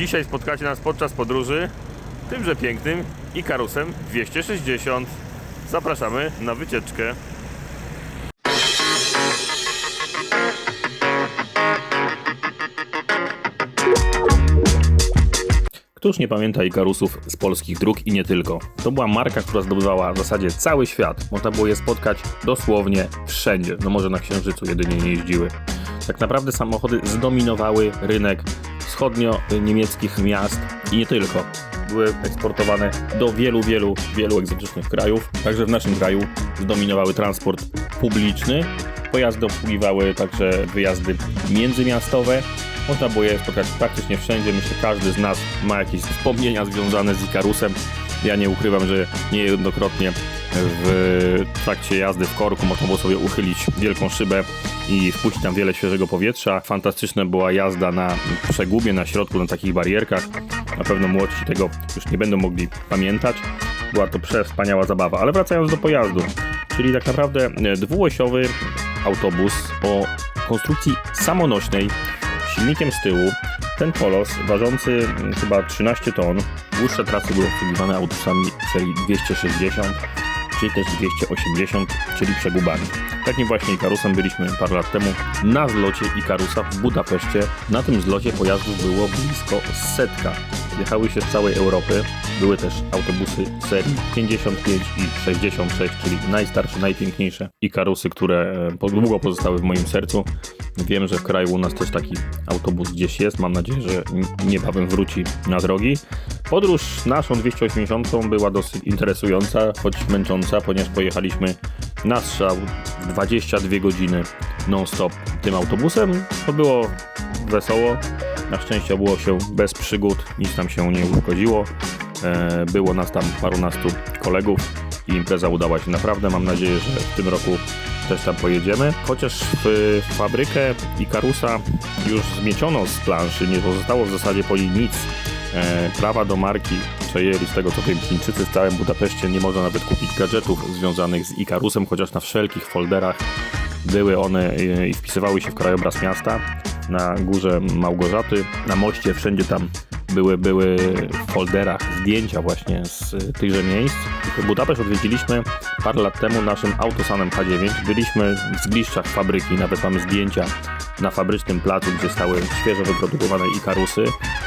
Dzisiaj spotkacie nas podczas podróży tymże pięknym Ikarusem 260. Zapraszamy na wycieczkę. Któż nie pamięta Ikarusów z polskich dróg i nie tylko? To była marka, która zdobywała w zasadzie cały świat. Można było je spotkać dosłownie wszędzie. No może na Księżycu jedynie nie jeździły. Tak naprawdę samochody zdominowały rynek wschodnio-niemieckich miast i nie tylko. Były eksportowane do wielu, wielu, wielu egzotycznych krajów. Także w naszym kraju zdominowały transport publiczny. Pojazdy obsługiwały także wyjazdy międzymiastowe. Można było je spotkać praktycznie wszędzie. Myślę, że każdy z nas ma jakieś wspomnienia związane z Ikarusem. Ja nie ukrywam, że niejednokrotnie w trakcie jazdy w korku można było sobie uchylić wielką szybę i wpuścić tam wiele świeżego powietrza. Fantastyczna była jazda na przegubie, na środku, na takich barierkach. Na pewno młodsi tego już nie będą mogli pamiętać. Była to przewspaniała zabawa. Ale wracając do pojazdu, czyli tak naprawdę e, dwuosiowy autobus o konstrukcji samonośnej, silnikiem z tyłu. Ten kolos, ważący mm, chyba 13 ton, dłuższe trasy były obsługiwane autobusami serii 260 czy też 280, czyli przegubami. Takim właśnie Ikarusem byliśmy parę lat temu na zlocie Ikarusa w Budapeszcie. Na tym zlocie pojazdów było blisko setka. Jechały się z całej Europy. Były też autobusy serii 55 i 66, czyli najstarsze, najpiękniejsze Ikarusy, które e, długo pozostały w moim sercu. Wiem, że w kraju u nas też taki autobus gdzieś jest. Mam nadzieję, że niebawem wróci na drogi. Podróż naszą 280 była dosyć interesująca, choć męcząca, ponieważ pojechaliśmy na strzał 22 godziny non-stop tym autobusem. To było wesoło. Na szczęście było się bez przygód, nic nam się nie uszkodziło. E, Było nas tam parunastu kolegów i impreza udała się naprawdę. Mam nadzieję, że w tym roku też tam pojedziemy. Chociaż w fabrykę Ikarusa już zmieciono z planszy, nie pozostało w zasadzie po niej nic. E, prawa do marki przejęli z tego co wiem Chińczycy w całym Budapeszcie. Nie można nawet kupić gadżetów związanych z Ikarusem, chociaż na wszelkich folderach były one e, i wpisywały się w krajobraz miasta. Na górze Małgorzaty, na moście, wszędzie tam były, były w folderach zdjęcia właśnie z e, tychże miejsc. Budapeszt odwiedziliśmy parę lat temu naszym autosanem H9. Byliśmy w zgliszczach fabryki, nawet mamy zdjęcia na fabrycznym placu, gdzie stały świeżo wyprodukowane Ikarusy.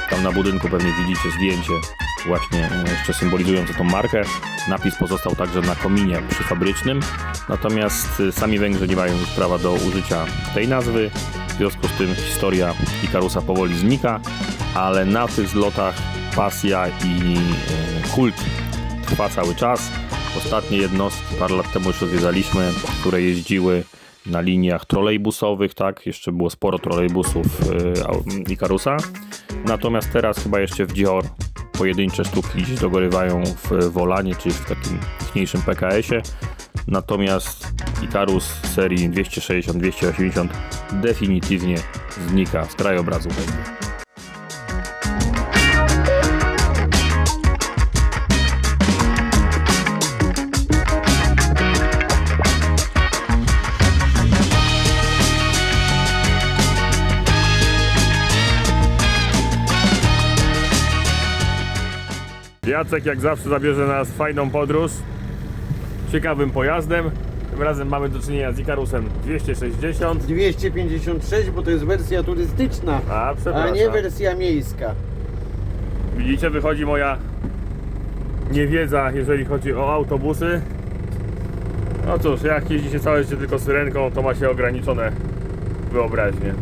Tam na budynku pewnie widzicie zdjęcie właśnie e, jeszcze symbolizujące tą markę. Napis pozostał także na kominie przyfabrycznym. Natomiast e, sami Węgrzy nie mają już prawa do użycia tej nazwy. W związku z tym historia Ikarusa powoli znika, ale na tych zlotach pasja i e, kult trwa cały czas. Ostatnie jednostki parę lat temu już odwiedzaliśmy, które jeździły na liniach trolejbusowych, tak? Jeszcze było sporo trolejbusów y, au- Ikarusa. Natomiast teraz chyba jeszcze w Dior pojedyncze sztuki gdzieś dogorywają w Wolanie, czyli w takim mniejszym PKS-ie. Natomiast Ikarus serii 260-280 definitywnie znika z krajobrazu. Jacek jak zawsze zabierze nas fajną podróż ciekawym pojazdem. Tym razem mamy do czynienia z Ikarusem 260. 256, bo to jest wersja turystyczna, A, a przepraszam. nie wersja miejska. Widzicie, wychodzi moja niewiedza, jeżeli chodzi o autobusy. No cóż, jak jeździ się całe życie tylko syrenką, to ma się ograniczone wyobraźnie.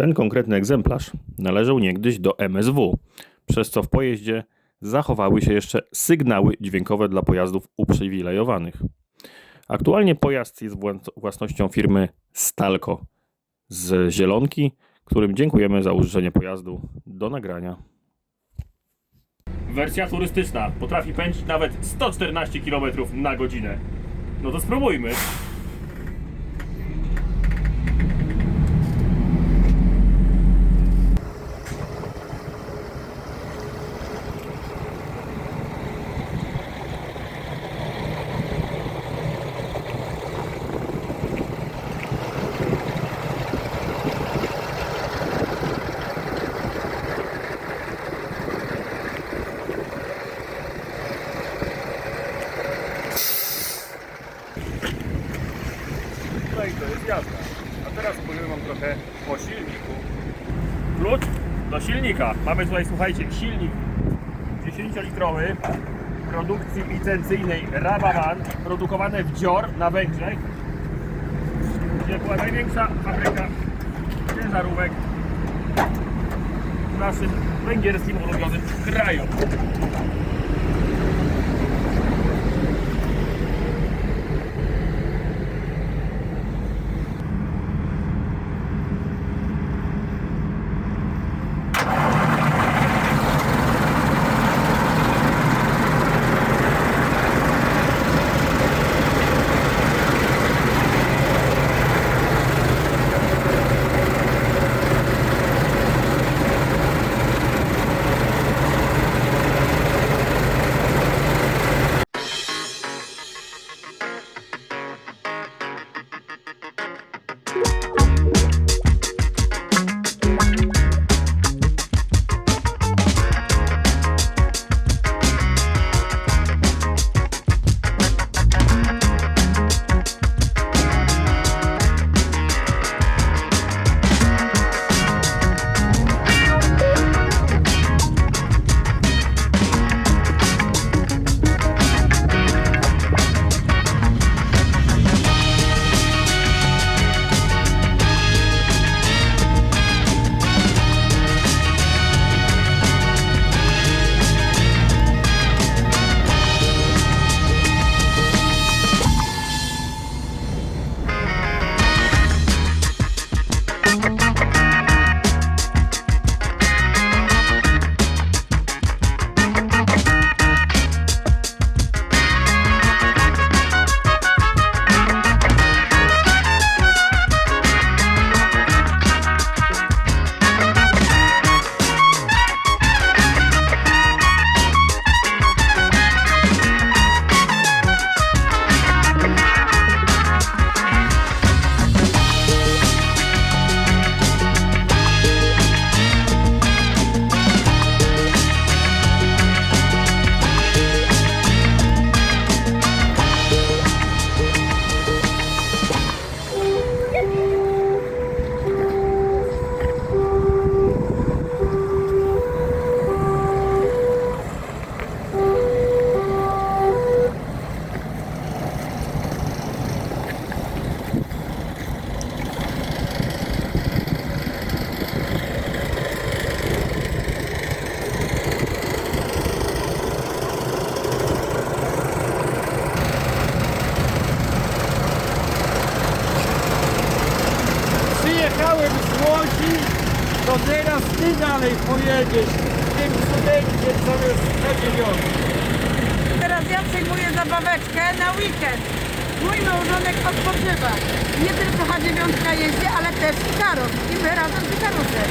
Ten konkretny egzemplarz należał niegdyś do MSW, przez co w pojeździe zachowały się jeszcze sygnały dźwiękowe dla pojazdów uprzywilejowanych. Aktualnie pojazd jest włas- własnością firmy Stalco z Zielonki, którym dziękujemy za użyczenie pojazdu do nagrania. Wersja turystyczna potrafi pędzić nawet 114 km na godzinę. No to spróbujmy. No i to jest jazda. A teraz opowiem Wam trochę o silniku. Do silnika. Mamy tutaj, słuchajcie, silnik 10-litrowy produkcji licencyjnej Rabaman, produkowany w Dior na Węgrzech, gdzie była największa fabryka ciężarówek w naszym węgierskim ulubionym kraju. Przyjechałem z Łodzi, to teraz ty dalej pojedziesz tym cudeńkiem zamiast K9. Teraz ja przyjmuję zabaweczkę na weekend. Mój małżonek odpoczywa. Nie tylko H9 jeździ, ale też Ikaros. I my razem z Ikarusem.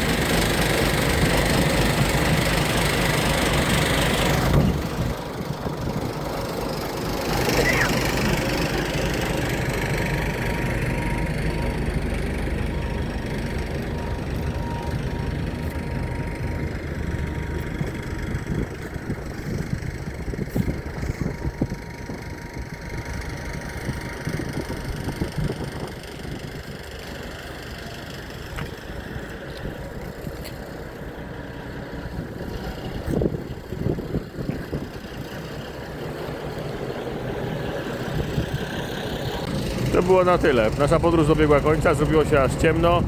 To było na tyle. Nasza podróż dobiegła końca, zrobiło się aż ciemno.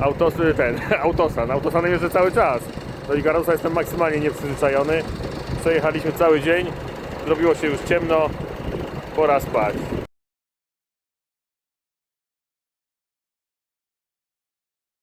Autosy, ten, autosan, autosanem jeżdżę cały czas. Do Igarosa jestem maksymalnie nieprzyzwyczajony. Przejechaliśmy cały dzień, zrobiło się już ciemno, pora spać.